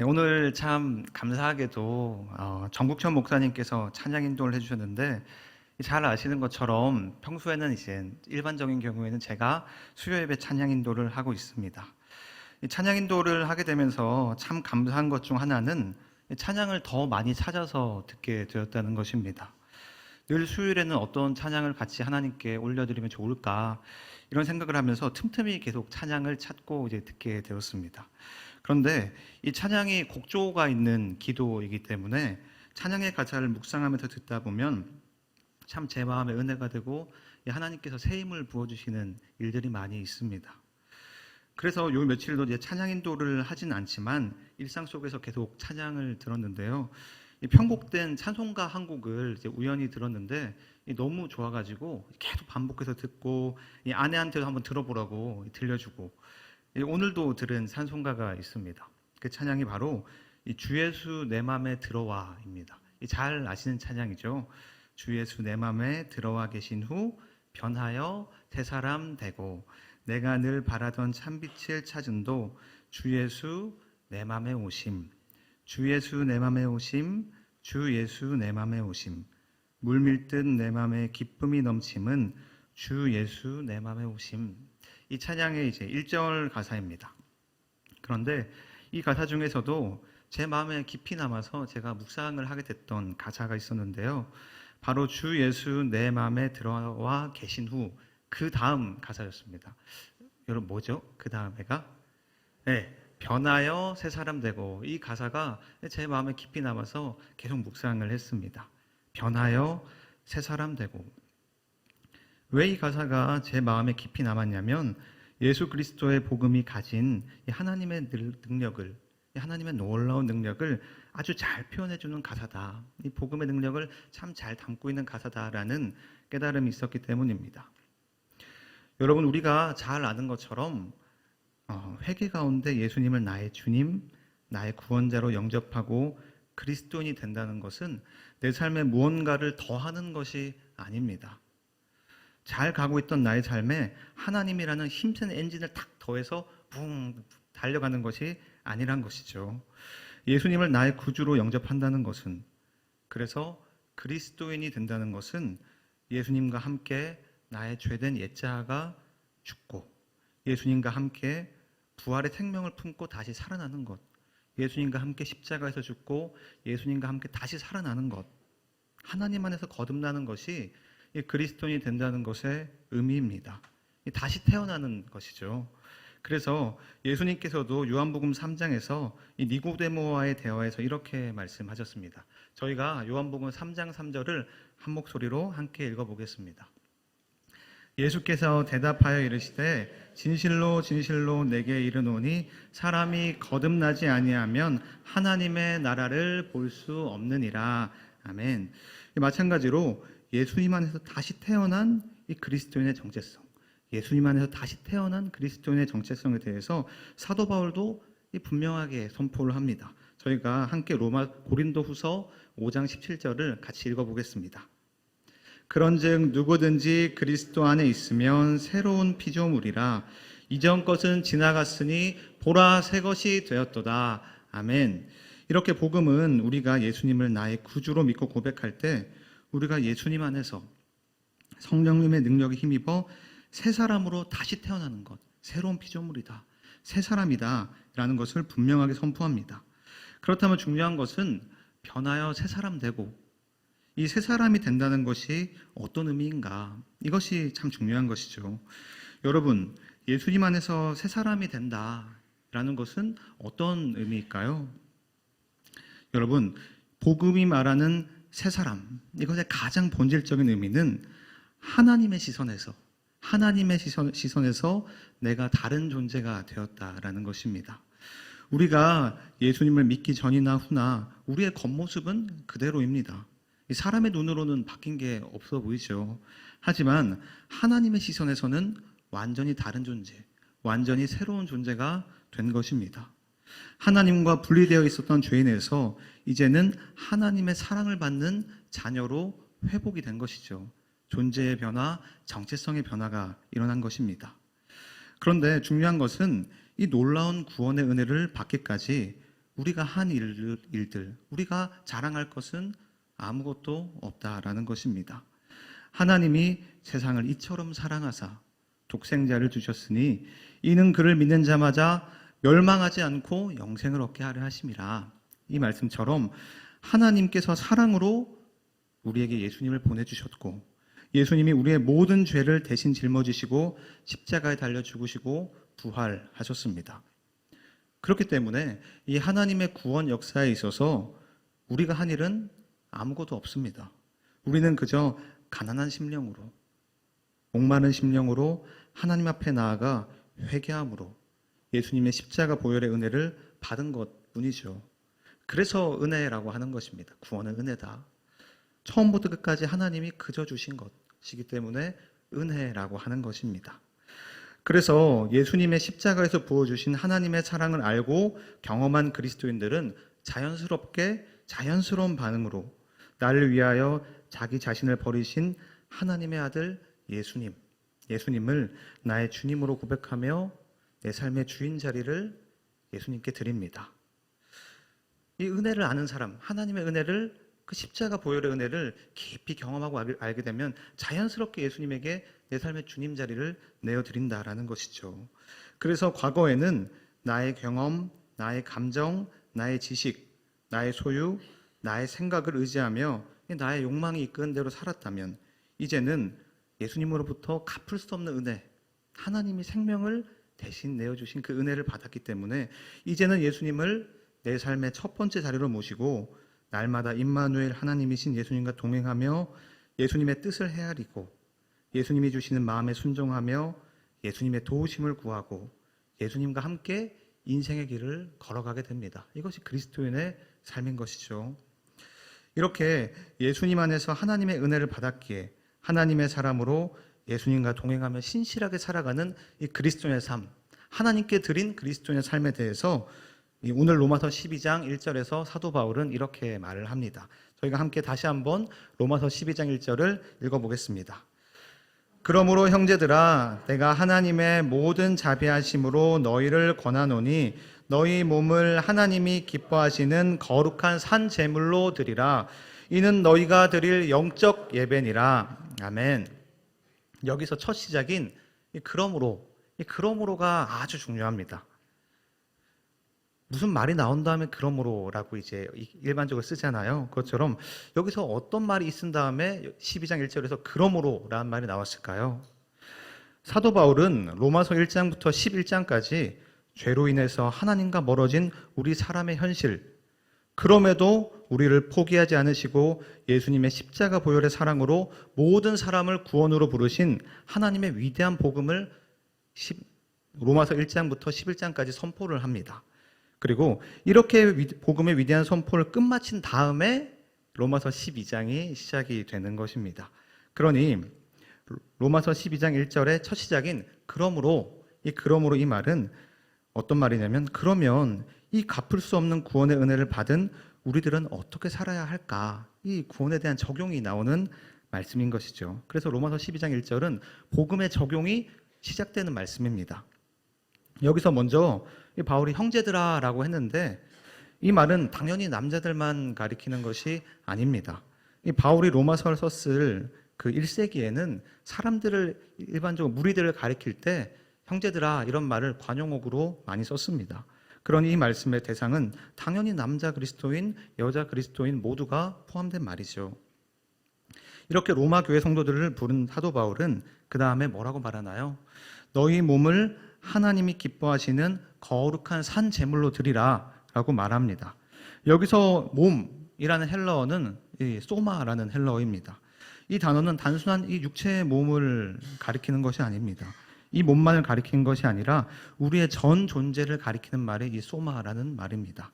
네, 오늘 참 감사하게도 어, 정국천 목사님께서 찬양 인도를 해주셨는데 잘 아시는 것처럼 평소에는 이제 일반적인 경우에는 제가 수요 예배 찬양 인도를 하고 있습니다. 이 찬양 인도를 하게 되면서 참 감사한 것 중 하나는 이 찬양을 더 많이 찾아서 듣게 되었다는 것입니다. 늘 수요일에는 어떤 찬양을 같이 하나님께 올려드리면 좋을까 이런 생각을 하면서 틈틈이 계속 찬양을 찾고 이제 듣게 되었습니다. 그런데 이 찬양이 곡조가 있는 기도이기 때문에 찬양의 가사를 묵상하면서 듣다 보면 참 제 마음에 은혜가 되고 이 하나님께서 새 힘을 부어주시는 일들이 많이 있습니다. 그래서 요 며칠도 이제 찬양 인도를 하진 않지만 일상 속에서 계속 찬양을 들었는데요. 이 편곡된 찬송가 한 곡을 우연히 들었는데 이 너무 좋아가지고 계속 반복해서 듣고 이 아내한테도 한번 들어보라고 들려주고 이 오늘도 들은 찬송가가 있습니다. 그 찬양이 바로 이주 예수 내 맘에 들어와입니다. 이잘 아시는 찬양이죠. 주 예수 내 맘에 들어와 계신 후 변하여 새 사람 되고 내가 늘 바라던 참빛을 찾은도 주 예수 내 맘에 오심 주 예수 내 맘에 오심 주 예수 내 맘에 오심 물밀듯 내 맘에 기쁨이 넘침은 주 예수 내 맘에 오심 이 찬양의 이제 1절 가사입니다. 그런데 이 가사 중에서도 제 마음에 깊이 남아서 제가 묵상을 하게 됐던 가사가 있었는데요. 바로 주 예수 내 마음에 들어와 계신 후 그 다음 가사였습니다. 여러분 뭐죠? 그 다음에가 네, 변하여 새 사람 되고 이 가사가 제 마음에 깊이 남아서 계속 묵상을 했습니다. 변하여 새 사람 되고 왜 이 가사가 제 마음에 깊이 남았냐면 예수 그리스도의 복음이 가진 이 하나님의 늘- 능력을 이 하나님의 놀라운 능력을 아주 잘 표현해 주는 가사다. 이 복음의 능력을 참 잘 담고 있는 가사다라는 깨달음이 있었기 때문입니다. 여러분 우리가 잘 아는 것처럼 어, 회개 가운데 예수님을 나의 주님, 나의 구원자로 영접하고 그리스도인이 된다는 것은 내 삶에 무언가를 더하는 것이 아닙니다. 잘 가고 있던 나의 삶에 하나님이라는 힘센 엔진을 탁 더해서 붕 달려가는 것이 아니란 것이죠. 예수님을 나의 구주로 영접한다는 것은 그래서 그리스도인이 된다는 것은 예수님과 함께 나의 죄된 옛자가 죽고 예수님과 함께 부활의 생명을 품고 다시 살아나는 것. 예수님과 함께 십자가에서 죽고 예수님과 함께 다시 살아나는 것. 하나님 안에서 거듭나는 것이 이 그리스도인이 된다는 것의 의미입니다. 이 다시 태어나는 것이죠. 그래서 예수님께서도 요한복음 3장에서 이 니고데모와의 대화에서 이렇게 말씀하셨습니다. 저희가 요한복음 3장 3절을 한 목소리로 함께 읽어보겠습니다. 예수께서 대답하여 이르시되 진실로 진실로 내게 이르노니 사람이 거듭나지 아니하면 하나님의 나라를 볼 수 없느니라. 아멘. 마찬가지로 예수님 안에서 다시 태어난 이 그리스도인의 정체성, 예수님 안에서 다시 태어난 그리스도인의 정체성에 대해서 사도 바울도 이 분명하게 선포를 합니다. 저희가 함께 로마 고린도후서 5장 17절을 같이 읽어보겠습니다. 그런즉 누구든지 그리스도 안에 있으면 새로운 피조물이라 이전 것은 지나갔으니 보라 새 것이 되었도다. 아멘. 이렇게 복음은 우리가 예수님을 나의 구주로 믿고 고백할 때 우리가 예수님 안에서 성령님의 능력에 힘입어 새 사람으로 다시 태어나는 것, 새로운 피조물이다. 새 사람이다. 라는 것을 분명하게 선포합니다. 그렇다면 중요한 것은 변하여 새 사람 되고 이 새 사람이 된다는 것이 어떤 의미인가? 이것이 참 중요한 것이죠. 여러분, 예수님 안에서 새 사람이 된다 라는 것은 어떤 의미일까요? 여러분, 복음이 말하는 새 사람, 이것의 가장 본질적인 의미는 하나님의 시선에서, 하나님의 시선, 시선에서 내가 다른 존재가 되었다라는 것입니다. 우리가 예수님을 믿기 전이나 후나 우리의 겉모습은 그대로입니다. 이 사람의 눈으로는 바뀐 게 없어 보이죠. 하지만 하나님의 시선에서는 완전히 다른 존재, 완전히 새로운 존재가 된 것입니다. 하나님과 분리되어 있었던 죄인에서 이제는 하나님의 사랑을 받는 자녀로 회복이 된 것이죠. 존재의 변화, 정체성의 변화가 일어난 것입니다. 그런데 중요한 것은 이 놀라운 구원의 은혜를 받기까지 우리가 한 일- 일들, 우리가 자랑할 것은 아무것도 없다라는 것입니다. 하나님이 세상을 이처럼 사랑하사 독생자를 주셨으니 이는 그를 믿는 자마다 멸망하지 않고 영생을 얻게 하려 하심이라. 이 말씀처럼 하나님께서 사랑으로 우리에게 예수님을 보내주셨고 예수님이 우리의 모든 죄를 대신 짊어지시고 십자가에 달려 죽으시고 부활하셨습니다. 그렇기 때문에 이 하나님의 구원 역사에 있어서 우리가 한 일은 아무것도 없습니다. 우리는 그저 가난한 심령으로 목마른 심령으로 하나님 앞에 나아가 회개함으로 예수님의 십자가 보혈의 은혜를 받은 것 뿐이죠. 그래서 은혜라고 하는 것입니다. 구원은 은혜다. 처음부터 끝까지 하나님이 그저 주신 것이기 때문에 은혜라고 하는 것입니다. 그래서 예수님의 십자가에서 부어주신 하나님의 사랑을 알고 경험한 그리스도인들은 자연스럽게 자연스러운 반응으로 나를 위하여 자기 자신을 버리신 하나님의 아들 예수님, 예수님을 나의 주님으로 고백하며 내 삶의 주인 자리를 예수님께 드립니다. 이 은혜를 아는 사람, 하나님의 은혜를 그 십자가 보혈의 은혜를 깊이 경험하고 알- 알게 되면 자연스럽게 예수님에게 내 삶의 주님 자리를 내어 드린다라는 것이죠. 그래서 과거에는 나의 경험, 나의 감정, 나의 지식, 나의 소유, 나의 생각을 의지하며 나의 욕망이 이끄는 대로 살았다면 이제는 예수님으로부터 갚을 수 없는 은혜, 하나님이 생명을 대신 내어주신 그 은혜를 받았기 때문에 이제는 예수님을 내 삶의 첫 번째 자리로 모시고 날마다 임마누엘 하나님이신 예수님과 동행하며 예수님의 뜻을 헤아리고 예수님이 주시는 마음에 순종하며 예수님의 도우심을 구하고 예수님과 함께 인생의 길을 걸어가게 됩니다. 이것이 그리스도인의 삶인 것이죠. 이렇게 예수님 안에서 하나님의 은혜를 받았기에 하나님의 사람으로 예수님과 동행하며 신실하게 살아가는 이 그리스도인의 삶, 하나님께 드린 그리스도인의 삶에 대해서 이 오늘 로마서 12장 1절에서 사도 바울은 이렇게 말을 합니다. 저희가 함께 다시 한번 로마서 12장 1절을 읽어보겠습니다. 그러므로 형제들아 내가 하나님의 모든 자비하심으로 너희를 권하노니 너희 몸을 하나님이 기뻐하시는 거룩한 산 제물로 드리라 이는 너희가 드릴 영적 예배니라 아멘 여기서 첫 시작인 이 그러므로 이 그러므로가 아주 중요합니다 무슨 말이 나온 다음에 그러므로라고 이제 일반적으로 쓰잖아요. 그것처럼 여기서 어떤 말이 있은 다음에 12장 1절에서 그러므로라는 말이 나왔을까요? 사도 바울은 로마서 1장부터 11장까지 죄로 인해서 하나님과 멀어진 우리 사람의 현실, 그럼에도 우리를 포기하지 않으시고 예수님의 십자가 보혈의 사랑으로 모든 사람을 구원으로 부르신 하나님의 위대한 복음을 10 로마서 1장부터 11장까지 선포를 합니다. 그리고 이렇게 위- 복음의 위대한 선포를 끝마친 다음에 로마서 12장이 시작이 되는 것입니다. 그러니 로마서 12장 1절의 첫 시작인 그러므로 이 그러므로 이 말은 어떤 말이냐면 그러면 이 갚을 수 없는 구원의 은혜를 받은 우리들은 어떻게 살아야 할까? 이 구원에 대한 적용이 나오는 말씀인 것이죠. 그래서 로마서 12장 1절은 복음의 적용이 시작되는 말씀입니다. 여기서 먼저 이 바울이 형제들아라고 했는데 이 말은 당연히 남자들만 가리키는 것이 아닙니다. 이 바울이 로마서를 썼을 그 1세기에는 사람들을 일반적으로 무리들을 가리킬 때 형제들아 이런 말을 관용어구로 많이 썼습니다. 그러니 이 말씀의 대상은 당연히 남자 그리스도인, 여자 그리스도인 모두가 포함된 말이죠. 이렇게 로마 교회 성도들을 부른 사도 바울은 그 다음에 뭐라고 말하나요? 너희 몸을 하나님이 기뻐하시는 거룩한 산 제물로 드리라라고 말합니다. 여기서 몸이라는 헬러어는 이 소마라는 헬러어입니다. 이 단어는 단순한 이 육체의 몸을 가리키는 것이 아닙니다. 이 몸만을 가리키는 것이 아니라 우리의 전 존재를 가리키는 말이 이 소마라는 말입니다.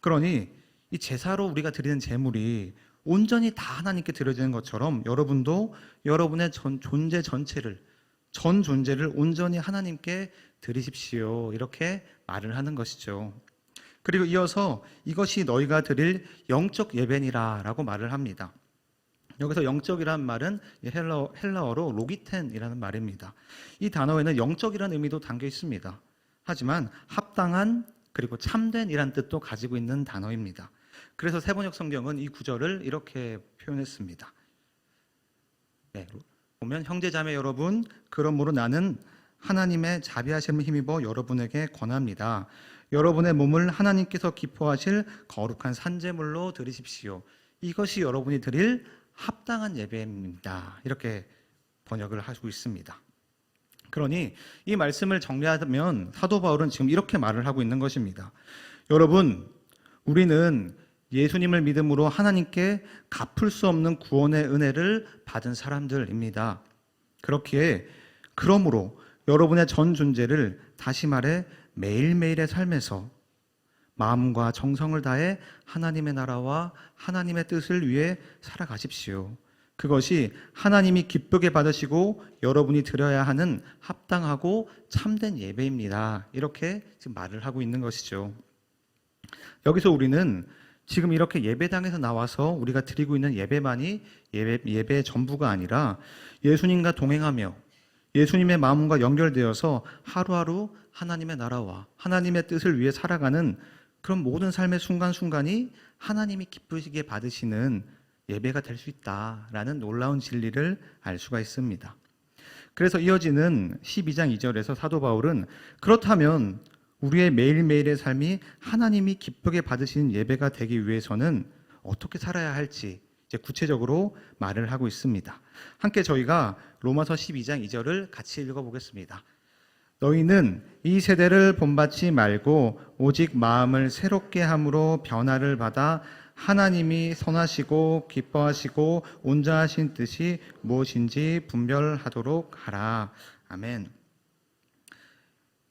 그러니 이 제사로 우리가 드리는 제물이 온전히 다 하나님께 드려지는 것처럼 여러분도 여러분의 전 존재 전체를 전 존재를 온전히 하나님께 드리십시오. 이렇게 말을 하는 것이죠. 그리고 이어서 이것이 너희가 드릴 영적 예배니라라고 말을 합니다. 여기서 영적이라는 말은 이 헬러, 헬라어로 로기텐이라는 말입니다. 이 단어에는 영적이라는 의미도 담겨 있습니다. 하지만 합당한 그리고 참된이란 뜻도 가지고 있는 단어입니다. 그래서 세번역 성경은 이 구절을 이렇게 표현했습니다. 네, 보면 형제자매 여러분, 그러므로 나는 하나님의 자비하심을 힘입어 여러분에게 권합니다. 여러분의 몸을 하나님께서 기뻐하실 거룩한 산제물로 드리십시오. 이것이 여러분이 드릴 합당한 예배입니다. 이렇게 번역을 하고 있습니다. 그러니 이 말씀을 정리하면 사도 바울은 지금 이렇게 말을 하고 있는 것입니다. 여러분, 우리는 예수님을 믿음으로 하나님께 갚을 수 없는 구원의 은혜를 받은 사람들입니다. 그렇기에 그러므로 여러분의 전 존재를 다시 말해 매일매일의 삶에서 마음과 정성을 다해 하나님의 나라와 하나님의 뜻을 위해 살아가십시오. 그것이 하나님이 기쁘게 받으시고 여러분이 드려야 하는 합당하고 참된 예배입니다. 이렇게 지금 말을 하고 있는 것이죠. 여기서 우리는 지금 이렇게 예배당에서 나와서 우리가 드리고 있는 예배만이 예배, 예배의 전부가 아니라 예수님과 동행하며 예수님의 마음과 연결되어서 하루하루 하나님의 나라와 하나님의 뜻을 위해 살아가는 그런 모든 삶의 순간순간이 하나님이 기쁘시게 받으시는 예배가 될 수 있다라는 놀라운 진리를 알 수가 있습니다. 그래서 이어지는 12장 2절에서 사도 바울은 그렇다면 우리의 매일매일의 삶이 하나님이 기쁘게 받으시는 예배가 되기 위해서는 어떻게 살아야 할지 이제 구체적으로 말을 하고 있습니다. 함께 저희가 로마서 12장 2절을 같이 읽어보겠습니다. 너희는 이 세대를 본받지 말고 오직 마음을 새롭게 함으로 변화를 받아 하나님이 선하시고 기뻐하시고 온전하신 뜻이 무엇인지 분별하도록 하라. 아멘.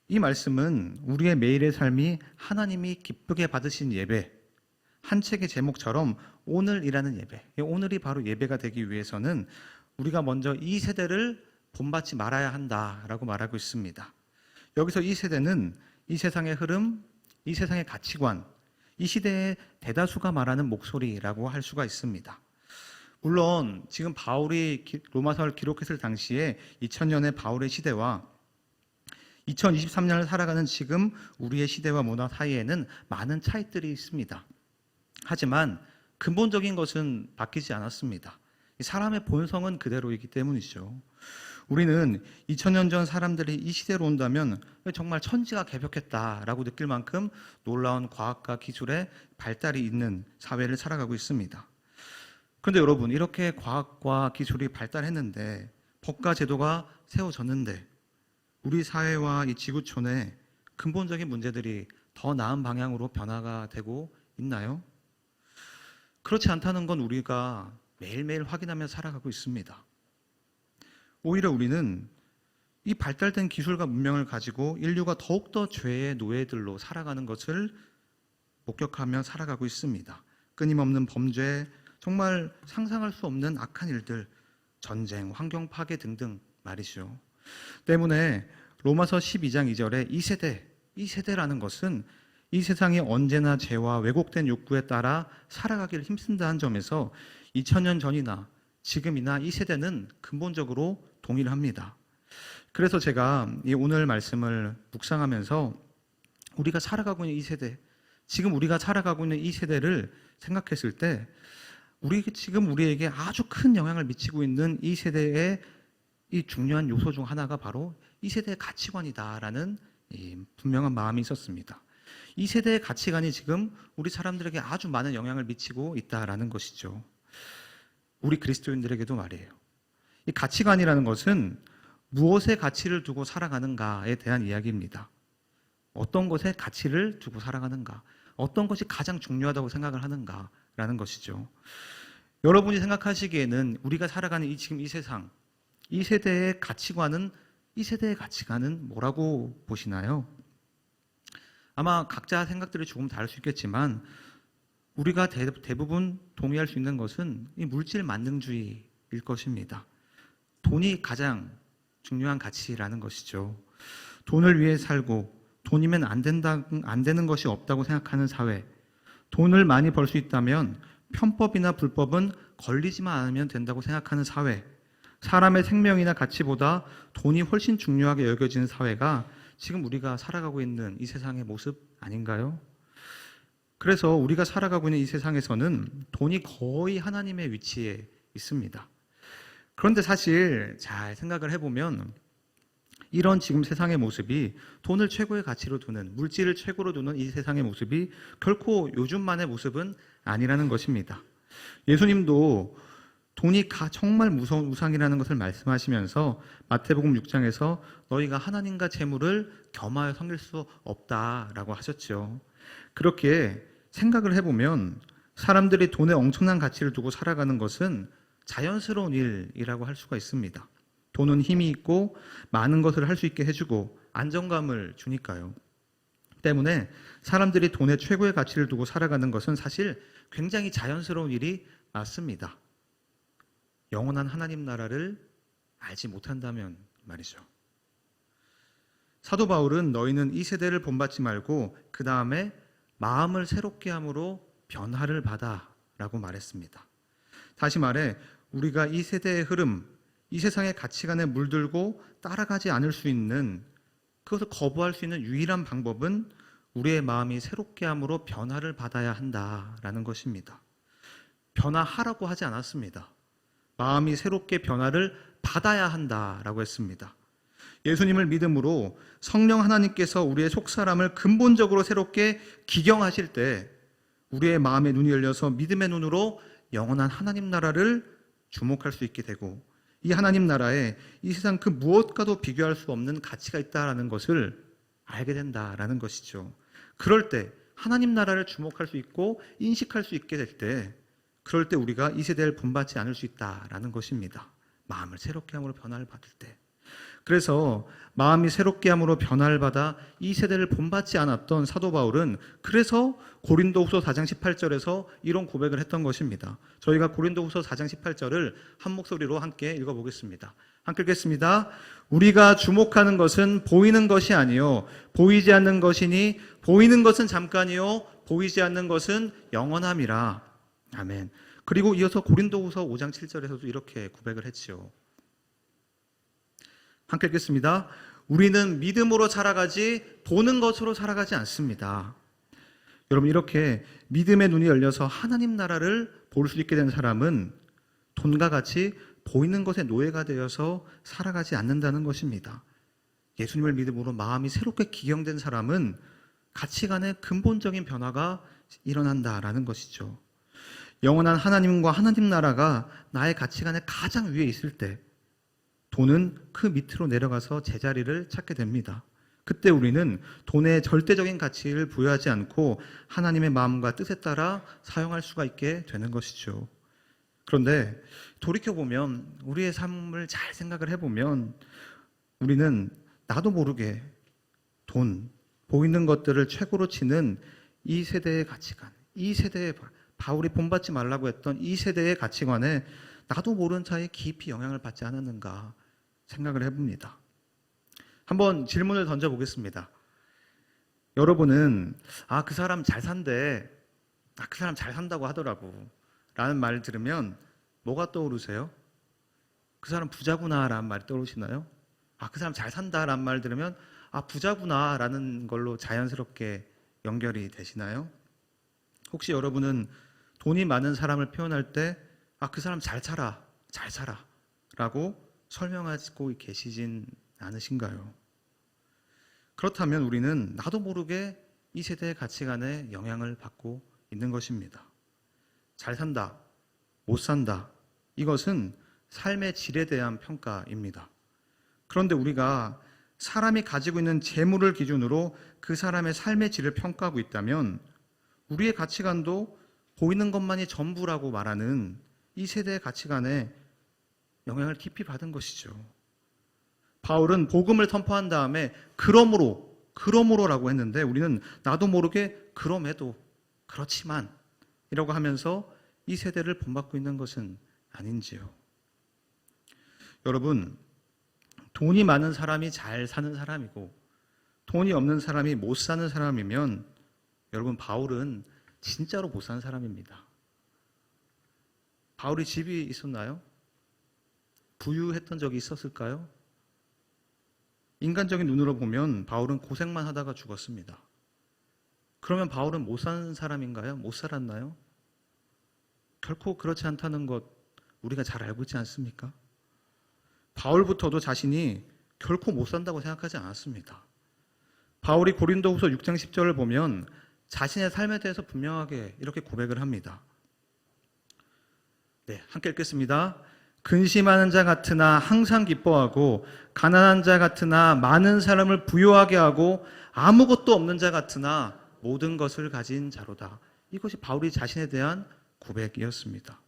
이 말씀은 우리의 매일의 삶이 하나님이 기쁘게 받으신 예배, 한 책의 제목처럼 오늘이라는 예배, 오늘이 바로 예배가 되기 위해서는 우리가 먼저 이 세대를 본받지 말아야 한다라고 말하고 있습니다. 여기서 이 세대는 이 세상의 흐름, 이 세상의 가치관, 이 시대의 대다수가 말하는 목소리라고 할 수가 있습니다. 물론 지금 바울이 로마서를 기록했을 당시에 2000년의 바울의 시대와 2023년을 살아가는 지금 우리의 시대와 문화 사이에는 많은 차이들이 있습니다. 하지만 근본적인 것은 바뀌지 않았습니다. 사람의 본성은 그대로이기 때문이죠. 우리는 2000년 전 사람들이 이 시대로 온다면 정말 천지가 개벽했다라고 느낄 만큼 놀라운 과학과 기술의 발달이 있는 사회를 살아가고 있습니다. 그런데 여러분, 이렇게 과학과 기술이 발달했는데 법과 제도가 세워졌는데 우리 사회와 이 지구촌에 근본적인 문제들이 더 나은 방향으로 변화가 되고 있나요? 그렇지 않다는 건 우리가 매일매일 확인하며 살아가고 있습니다. 오히려 우리는 이 발달된 기술과 문명을 가지고 인류가 더욱더 죄의 노예들로 살아가는 것을 목격하며 살아가고 있습니다. 끊임없는 범죄, 정말 상상할 수 없는 악한 일들, 전쟁, 환경 파괴 등등 말이죠. 때문에 로마서 12장 2절에 이 세대, 이 세대라는 것은 이 세상이 언제나 죄와 왜곡된 욕구에 따라 살아가기를 힘쓴다는 점에서 2000년 전이나 지금이나 이 세대는 근본적으로 동일합니다. 그래서 제가 이 오늘 말씀을 묵상하면서 우리가 살아가고 있는 이 세대, 지금 우리가 살아가고 있는 이 세대를 생각했을 때 우리 지금 우리에게 아주 큰 영향을 미치고 있는 이 세대의 이 중요한 요소 중 하나가 바로 이 세대의 가치관이다라는 이 분명한 마음이 있었습니다. 이 세대의 가치관이 지금 우리 사람들에게 아주 많은 영향을 미치고 있다라는 것이죠. 우리 그리스도인들에게도 말이에요. 이 가치관이라는 것은 무엇의 가치를 두고 살아가는가에 대한 이야기입니다. 어떤 것에 가치를 두고 살아가는가, 어떤 것이 가장 중요하다고 생각을 하는가라는 것이죠. 여러분이 생각하시기에는 우리가 살아가는 이 지금 이 세상, 이 세대의 가치관은 이 세대의 가치관은 뭐라고 보시나요? 아마 각자 생각들이 조금 다를 수 있겠지만 우리가 대, 부분 동의할 수 있는 것은 이 물질 만능주의일 것입니다. 돈이 가장 중요한 가치라는 것이죠. 돈을 위해 살고 돈이면 안 된다 안 되는 것이 없다고 생각하는 사회. 돈을 많이 벌 수 있다면 편법이나 불법은 걸리지만 않으면 된다고 생각하는 사회. 사람의 생명이나 가치보다 돈이 훨씬 중요하게 여겨지는 사회가 지금 우리가 살아가고 있는 이 세상의 모습 아닌가요? 그래서 우리가 살아가고 있는 이 세상에서는 돈이 거의 하나님의 위치에 있습니다. 그런데 사실 잘 생각을 해보면 이런 지금 세상의 모습이 돈을 최고의 가치로 두는 물질을 최고로 두는 이 세상의 모습이 결코 요즘만의 모습은 아니라는 것입니다. 예수님도 돈이 가- 정말 무서운 우상이라는 것을 말씀하시면서 마태복음 6장에서 너희가 하나님과 재물을 겸하여 섬길 수 없다라고 하셨죠. 그렇게 생각을 해보면 사람들이 돈에 엄청난 가치를 두고 살아가는 것은 자연스러운 일이라고 할 수가 있습니다. 돈은 힘이 있고 많은 것을 할 수 있게 해주고 안정감을 주니까요. 때문에 사람들이 돈에 최고의 가치를 두고 살아가는 것은 사실 굉장히 자연스러운 일이 맞습니다. 영원한 하나님 나라를 알지 못한다면 말이죠. 사도 바울은 너희는 이 세대를 본받지 말고 그 다음에 마음을 새롭게 함으로 변화를 받아라고 말했습니다. 다시 말해 우리가 이 세대의 흐름, 이 세상의 가치관에 물들고 따라가지 않을 수 있는 그것을 거부할 수 있는 유일한 방법은 우리의 마음이 새롭게 함으로 변화를 받아야 한다라는 것입니다. 변화하라고 하지 않았습니다. 마음이 새롭게 변화를 받아야 한다라고 했습니다. 예수님을 믿음으로 성령 하나님께서 우리의 속사람을 근본적으로 새롭게 기경하실 때 우리의 마음의 눈이 열려서 믿음의 눈으로 영원한 하나님 나라를 주목할 수 있게 되고 이 하나님 나라에 이 세상 그 무엇과도 비교할 수 없는 가치가 있다라는 것을 알게 된다라는 것이죠. 그럴 때 하나님 나라를 주목할 수 있고 인식할 수 있게 될 때 그럴 때 우리가 이 세대를 본받지 않을 수 있다라는 것입니다. 마음을 새롭게 함으로 변화를 받을 때. 그래서 마음이 새롭게 함으로 변화를 받아 이 세대를 본받지 않았던 사도 바울은 그래서 고린도후서 4장 18절에서 이런 고백을 했던 것입니다. 저희가 고린도후서 4장 18절을 한 목소리로 함께 읽어 보겠습니다. 함께 읽겠습니다. 우리가 주목하는 것은 보이는 것이 아니요 보이지 않는 것이니 보이는 것은 잠깐이요 보이지 않는 것은 영원함이라. 아멘. 그리고 이어서 고린도후서 5장 7절에서도 이렇게 고백을 했지요. 함께 읽겠습니다. 우리는 믿음으로 살아가지 보는 것으로 살아가지 않습니다. 여러분 이렇게 믿음의 눈이 열려서 하나님 나라를 볼 수 있게 된 사람은 돈과 같이 보이는 것에 노예가 되어서 살아가지 않는다는 것입니다. 예수님을 믿음으로 마음이 새롭게 기경된 사람은 가치관의 근본적인 변화가 일어난다라는 것이죠. 영원한 하나님과 하나님 나라가 나의 가치관의 가장 위에 있을 때 돈은 그 밑으로 내려가서 제자리를 찾게 됩니다. 그때 우리는 돈에 절대적인 가치를 부여하지 않고 하나님의 마음과 뜻에 따라 사용할 수가 있게 되는 것이죠. 그런데 돌이켜보면 우리의 삶을 잘 생각을 해보면 우리는 나도 모르게 돈, 보이는 것들을 최고로 치는 이 세대의 가치관, 이 세대의 바- 바울이 본받지 말라고 했던 이 세대의 가치관에 나도 모르는 사이에 깊이 영향을 받지 않았는가 생각을 해봅니다. 한번 질문을 던져보겠습니다. 여러분은 아 그 사람 잘 산대, 아 그 사람 잘 산다고 하더라고, 라는 말을 들으면 뭐가 떠오르세요? 그 사람 부자구나 라는 말이 떠오르시나요? 아 그 사람 잘 산다 라는 말 들으면 아 부자구나 라는 걸로 자연스럽게 연결이 되시나요? 혹시 여러분은 돈이 많은 사람을 표현할 때 아 그 사람 잘 살아, 잘 살아 라고 설명하고 계시진 않으신가요? 그렇다면 우리는 나도 모르게 이 세대의 가치관에 영향을 받고 있는 것입니다. 잘 산다, 못 산다. 이것은 삶의 질에 대한 평가입니다. 그런데 우리가 사람이 가지고 있는 재물을 기준으로 그 사람의 삶의 질을 평가하고 있다면 우리의 가치관도 보이는 것만이 전부라고 말하는 이 세대의 가치관에 영향을 깊이 받은 것이죠. 바울은 복음을 선포한 다음에 그러므로 그러므로라고 했는데 우리는 나도 모르게 그럼에도 그렇지만 이라고 하면서 이 세대를 본받고 있는 것은 아닌지요. 여러분 돈이 많은 사람이 잘 사는 사람이고 돈이 없는 사람이 못 사는 사람이면 여러분 바울은 진짜로 못 사는 사람입니다. 바울이 집이 있었나요? 부유했던 적이 있었을까요? 인간적인 눈으로 보면 바울은 고생만 하다가 죽었습니다. 그러면 바울은 못 산 사람인가요? 못 살았나요? 결코 그렇지 않다는 것 우리가 잘 알고 있지 않습니까? 바울부터도 자신이 결코 못 산다고 생각하지 않았습니다. 바울이 고린도후서 6장 10절을 보면 자신의 삶에 대해서 분명하게 이렇게 고백을 합니다. 네, 함께 읽겠습니다. 근심하는 자 같으나 항상 기뻐하고 가난한 자 같으나 많은 사람을 부유하게 하고 아무것도 없는 자 같으나 모든 것을 가진 자로다. 이것이 바울이 자신에 대한 고백이었습니다.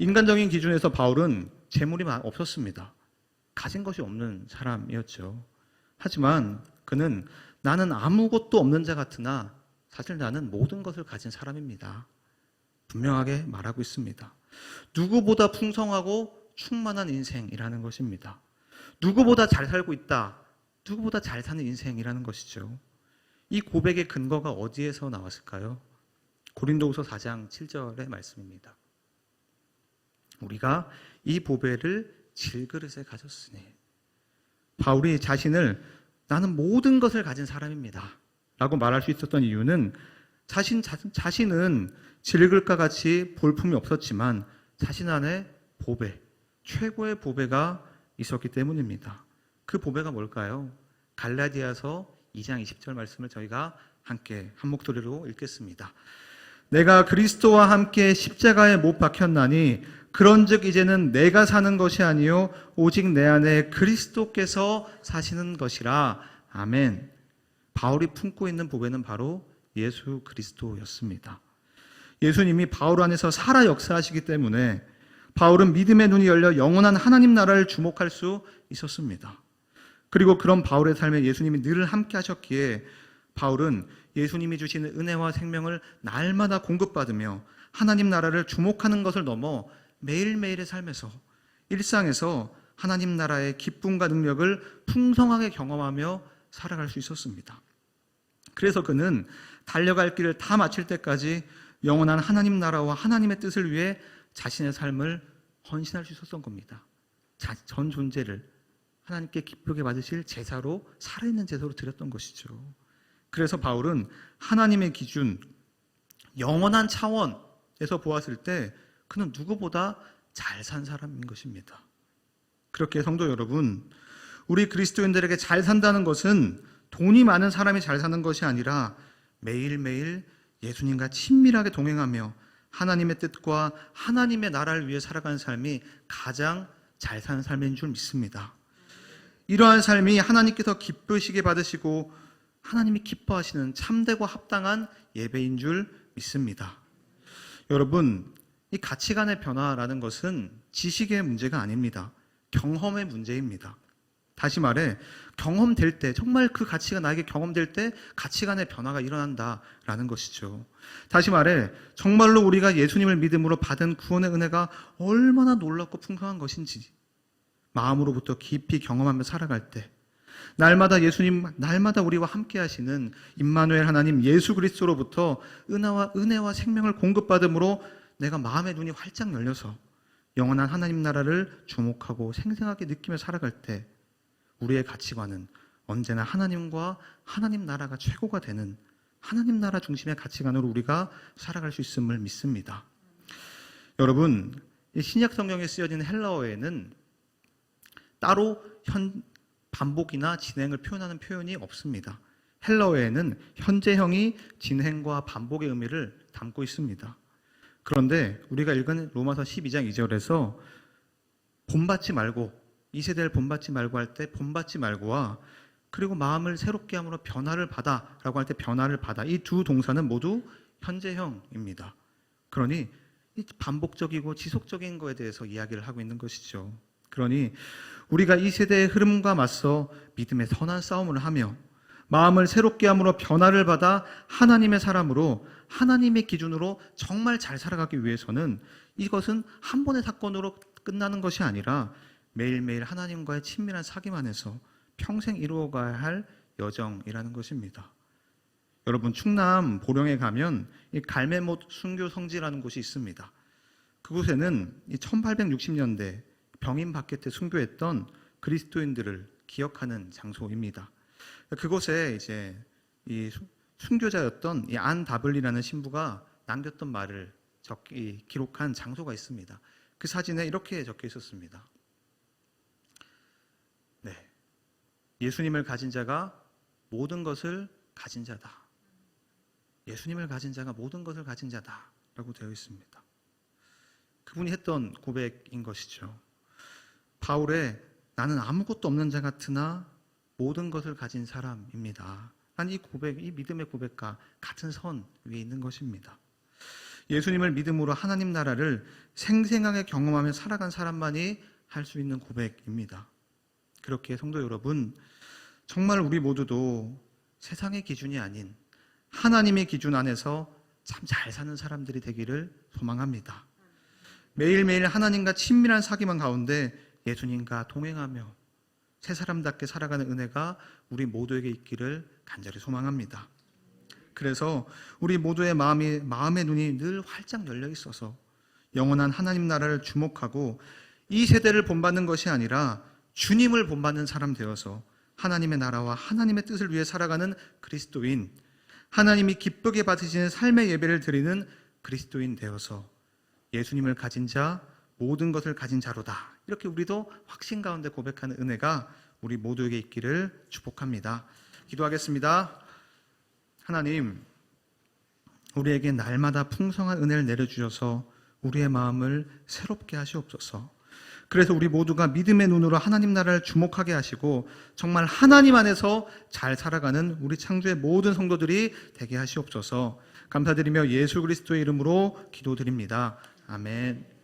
인간적인 기준에서 바울은 재물이 없었습니다. 가진 것이 없는 사람이었죠. 하지만 그는 나는 아무것도 없는 자 같으나 사실 나는 모든 것을 가진 사람입니다. 분명하게 말하고 있습니다. 누구보다 풍성하고 충만한 인생이라는 것입니다. 누구보다 잘 살고 있다. 누구보다 잘 사는 인생이라는 것이죠. 이 고백의 근거가 어디에서 나왔을까요? 고린도후서 4장 7절의 말씀입니다. 우리가 이 보배를 질그릇에 가졌으니 바울이 자신을 나는 모든 것을 가진 사람입니다. 라고 말할 수 있었던 이유는 자신, 자, 신은 질글과 같이 볼품이 없었지만 자신 안에 보배, 최고의 보배가 있었기 때문입니다. 그 보배가 뭘까요? 갈라디아서 2장 20절 말씀을 저희가 함께 한 목소리로 읽겠습니다. 내가 그리스도와 함께 십자가에 못 박혔나니 그런즉 이제는 내가 사는 것이 아니요 오직 내 안에 그리스도께서 사시는 것이라 아멘. 바울이 품고 있는 보배는 바로 예수 그리스도였습니다. 예수님이 바울 안에서 살아 역사하시기 때문에 바울은 믿음의 눈이 열려 영원한 하나님 나라를 주목할 수 있었습니다. 그리고 그런 바울의 삶에 예수님이 늘 함께 하셨기에 바울은 예수님이 주시는 은혜와 생명을 날마다 공급받으며 하나님 나라를 주목하는 것을 넘어 매일매일의 삶에서 일상에서 하나님 나라의 기쁨과 능력을 풍성하게 경험하며 살아갈 수 있었습니다. 그래서 그는 달려갈 길을 다 마칠 때까지 영원한 하나님 나라와 하나님의 뜻을 위해 자신의 삶을 헌신할 수 있었던 겁니다. 전 존재를 하나님께 기쁘게 받으실 제사로 살아있는 제사로 드렸던 것이죠. 그래서 바울은 하나님의 기준, 영원한 차원에서 보았을 때 그는 누구보다 잘 산 사람인 것입니다. 그렇게 성도 여러분, 우리 그리스도인들에게 잘 산다는 것은 돈이 많은 사람이 잘 사는 것이 아니라 매일매일 예수님과 친밀하게 동행하며 하나님의 뜻과 하나님의 나라를 위해 살아가는 삶이 가장 잘 사는 삶인 줄 믿습니다. 이러한 삶이 하나님께서 기쁘시게 받으시고 하나님이 기뻐하시는 참되고 합당한 예배인 줄 믿습니다. 여러분, 이 가치관의 변화라는 것은 지식의 문제가 아닙니다. 경험의 문제입니다. 다시 말해, 경험될 때, 정말 그 가치가 나에게 경험될 때 가치관의 변화가 일어난다라는 것이죠. 다시 말해, 정말로 우리가 예수님을 믿음으로 받은 구원의 은혜가 얼마나 놀랍고 풍성한 것인지 마음으로부터 깊이 경험하며 살아갈 때, 날마다 예수님, 날마다 우리와 함께 하시는 임마누엘 하나님 예수 그리스도로부터 은혜와, 은혜와 생명을 공급받음으로 내가 마음의 눈이 활짝 열려서 영원한 하나님 나라를 주목하고 생생하게 느끼며 살아갈 때 우리의 가치관은 언제나 하나님과 하나님 나라가 최고가 되는 하나님 나라 중심의 가치관으로 우리가 살아갈 수 있음을 믿습니다. 여러분, 신약 성경에 쓰여진 헬라어에는 따로 현 반복이나 진행을 표현하는 표현이 없습니다. 헬라어에는 현재형이 진행과 반복의 의미를 담고 있습니다. 그런데 우리가 읽은 로마서 12장 2절에서 본받지 말고 이 세대를 본받지 말고 할 때 본받지 말고와 그리고 마음을 새롭게 함으로 변화를 받아라고 할 때 변화를 받아 이 두 동사는 모두 현재형입니다. 그러니 반복적이고 지속적인 거에 대해서 이야기를 하고 있는 것이죠. 그러니 우리가 이 세대의 흐름과 맞서 믿음의 선한 싸움을 하며 마음을 새롭게 함으로 변화를 받아 하나님의 사람으로 하나님의 기준으로 정말 잘 살아가기 위해서는 이것은 한 번의 사건으로 끝나는 것이 아니라 매일매일 하나님과의 친밀한 사귐 안에서 평생 이루어가야 할 여정이라는 것입니다. 여러분 충남 보령에 가면 이 갈매못 순교 성지라는 곳이 있습니다. 그곳에는 1860년대 병임 받게 때 순교했던 그리스도인들을 기억하는 장소입니다. 그곳에 이제 이 순교자였던 이 안 다블리라는 신부가 남겼던 말을 적기, 기록한 장소가 있습니다. 그 사진에 이렇게 적혀 있었습니다. 네. 예수님을 가진 자가 모든 것을 가진 자다. 예수님을 가진 자가 모든 것을 가진 자다. 라고 되어 있습니다. 그분이 했던 고백인 것이죠. 바울의 나는 아무것도 없는 자 같으나 모든 것을 가진 사람입니다. 한이 고백, 이 믿음의 고백과 같은 선 위에 있는 것입니다. 예수님을 믿음으로 하나님 나라를 생생하게 경험하며 살아간 사람만이 할 수 있는 고백입니다. 그렇게 성도 여러분, 정말 우리 모두도 세상의 기준이 아닌 하나님의 기준 안에서 참 잘 사는 사람들이 되기를 소망합니다. 매일매일 하나님과 친밀한 사귐한 가운데 예수님과 동행하며 새 사람답게 살아가는 은혜가 우리 모두에게 있기를 간절히 소망합니다. 그래서 우리 모두의 마음이 마음의 눈이 늘 활짝 열려 있어서 영원한 하나님 나라를 주목하고 이 세대를 본받는 것이 아니라 주님을 본받는 사람 되어서 하나님의 나라와 하나님의 뜻을 위해 살아가는 그리스도인, 하나님이 기쁘게 받으시는 삶의 예배를 드리는 그리스도인 되어서 예수님을 가진 자, 모든 것을 가진 자로다. 이렇게 우리도 확신 가운데 고백하는 은혜가 우리 모두에게 있기를 축복합니다. 기도하겠습니다. 하나님, 우리에게 날마다 풍성한 은혜를 내려주셔서 우리의 마음을 새롭게 하시옵소서. 그래서 우리 모두가 믿음의 눈으로 하나님 나라를 주목하게 하시고 정말 하나님 안에서 잘 살아가는 우리 창조의 모든 성도들이 되게 하시옵소서. 감사드리며 예수 그리스도의 이름으로 기도드립니다. 아멘.